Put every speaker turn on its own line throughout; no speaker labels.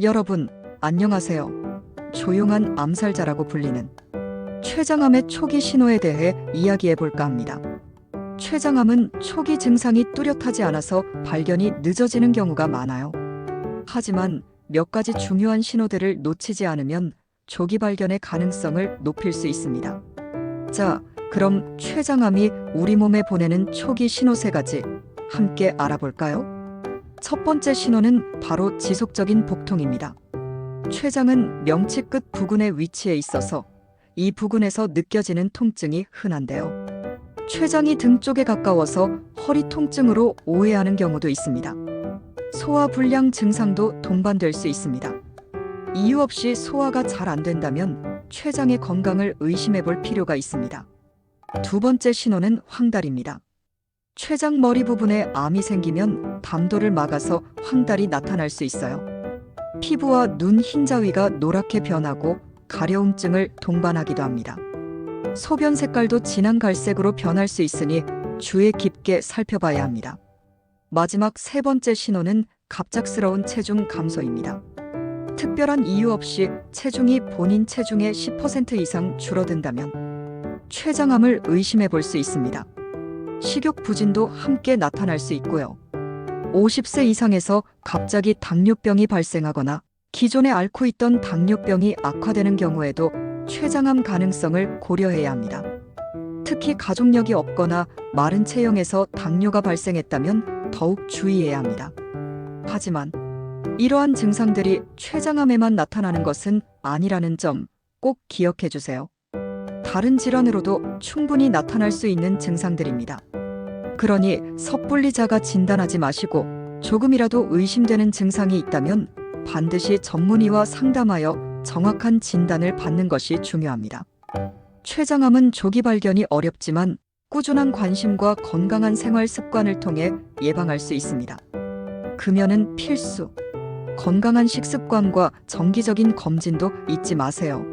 여러분, 안녕하세요. 조용한 암살자라고 불리는 췌장암의 초기 신호에 대해 이야기해 볼까 합니다. 췌장암은 초기 증상이 뚜렷하지 않아서 발견이 늦어지는 경우가 많아요. 하지만 몇 가지 중요한 신호들을 놓치지 않으면 조기 발견의 가능성을 높일 수 있습니다. 자, 그럼 췌장암이 우리 몸에 보내는 초기 신호 세 가지 함께 알아볼까요? 첫 번째 신호는 바로 지속적인 복통입니다. 췌장은 명치 끝 부근에 위치해 있어서 이 부근에서 느껴지는 통증이 흔한데요. 췌장이 등 쪽에 가까워서 허리 통증으로 오해하는 경우도 있습니다. 소화 불량 증상도 동반될 수 있습니다. 이유 없이 소화가 잘 안 된다면 췌장의 건강을 의심해 볼 필요가 있습니다. 두 번째 신호는 황달입니다. 췌장 머리 부분에 암이 생기면 담도를 막아서 황달이 나타날 수 있어요. 피부와 눈 흰자위가 노랗게 변하고 가려움증을 동반하기도 합니다. 소변 색깔도 진한 갈색으로 변할 수 있으니 주의 깊게 살펴봐야 합니다. 마지막 세 번째 신호는 갑작스러운 체중 감소입니다. 특별한 이유 없이 체중이 본인 체중의 10% 이상 줄어든다면 췌장암을 의심해 볼 수 있습니다. 식욕 부진도 함께 나타날 수 있고요. 50세 이상에서 갑자기 당뇨병이 발생하거나 기존에 앓고 있던 당뇨병이 악화되는 경우에도 췌장암 가능성을 고려해야 합니다. 특히 가족력이 없거나 마른 체형에서 당뇨가 발생했다면 더욱 주의해야 합니다. 하지만 이러한 증상들이 췌장암에만 나타나는 것은 아니라는 점 꼭 기억해 주세요. 다른 질환으로도 충분히 나타날 수 있는 증상들입니다. 그러니 섣불리 자가 진단하지 마시고 조금이라도 의심되는 증상이 있다면 반드시 전문의와 상담하여 정확한 진단을 받는 것이 중요합니다. 췌장암은 조기 발견이 어렵지만 꾸준한 관심과 건강한 생활 습관을 통해 예방할 수 있습니다. 금연은 필수. 건강한 식습관과 정기적인 검진도 잊지 마세요.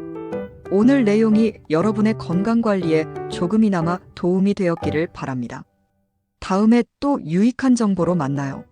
오늘 내용이 여러분의 건강 관리에 조금이나마 도움이 되었기를 바랍니다. 다음에 또 유익한 정보로 만나요.